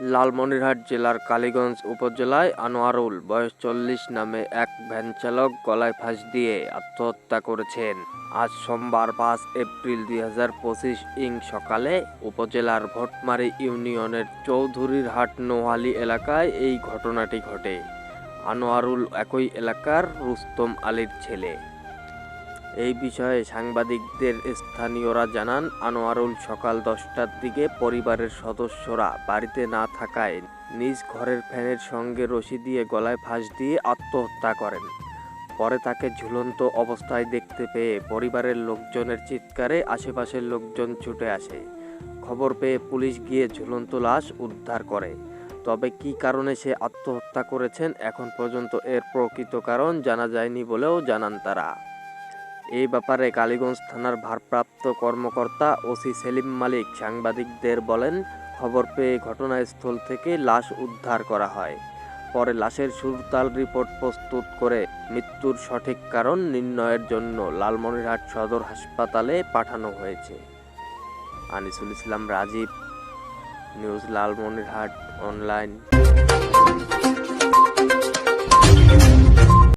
লালমনিরহাট জেলার কালীগঞ্জ উপজেলায় আনোয়ারুল বয়স চল্লিশ নামে এক ভ্যান চালক গলায় ফাঁস দিয়ে আত্মহত্যা করেছেন। আজ সোমবার পাঁচ এপ্রিল দুই হাজার পঁচিশ ইং সকালে উপজেলার ভটমারি ইউনিয়নের চৌধুরীর হাট নোহালি এলাকায় এই ঘটনাটি ঘটে। আনোয়ারুল একই এলাকার রুস্তম আলীর ছেলে। এই বিষয়ে সাংবাদিকদের স্থানীয়রা জানান, আনোয়ারুল সকাল দশটার দিকে পরিবারের সদস্যরা বাড়িতে না থাকায় নিজ ঘরের ফ্যানের সঙ্গে রশি দিয়ে গলায় ফাঁস দিয়ে আত্মহত্যা করেন। পরে তাকে ঝুলন্ত অবস্থায় দেখতে পেয়ে পরিবারের লোকজনের চিৎকারে আশেপাশের লোকজন ছুটে আসে। খবর পেয়ে পুলিশ গিয়ে ঝুলন্ত লাশ উদ্ধার করে। তবে কী কারণে সে আত্মহত্যা করেছেন এখন পর্যন্ত এর প্রকৃত কারণ জানা যায়নি বলেও জানান তারা। এই ব্যাপারে কালীগঞ্জ থানার ভারপ্রাপ্ত কর্মকর্তা ওসি সেলিম মালিক সাংবাদিকদের বলেন, খবর পেয়ে ঘটনাস্থল থেকে লাশ উদ্ধার করা হয়। পরে লাশের সুরতাল রিপোর্ট প্রস্তুত করে মৃত্যুর সঠিক কারণ নির্ণয়ের জন্য লালমনিরহাট সদর হাসপাতালে পাঠানো হয়েছে। Anisul Islam Rajib, news Lalmonirhat online.